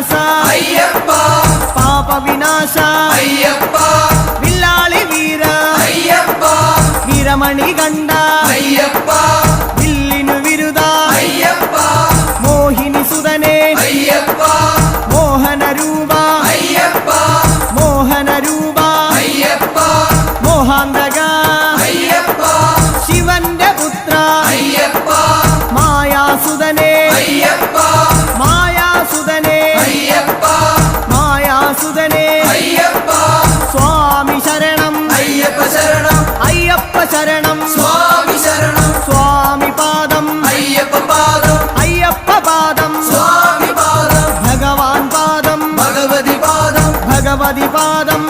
వినాశ. అయ్యప్ప. పాప వినాశ. అయ్యప్ప. విల్లాళి వీర. అయ్యప్ప. వీరమణి గండ. అయ్యప్ప. విల్లిను విరుద. అయ్యప్ప. మోహిని సుదనే అయ్యప్ప. మోహన రూప. అయ్యప్ప. మోహన రూప. అయ్యప్ప. అయ్యప్ప. పుత్ర. అయ్యప్ప. ஐயப்ப சரணம். சுவாமி சரணம். சுவாமி பாதம். ஐயப்ப பாதம். ஐயப்ப பாதம். சுவாமி பாதம். பகவான் பாதம். பகவதி பாதம். பகவதி பாதம்.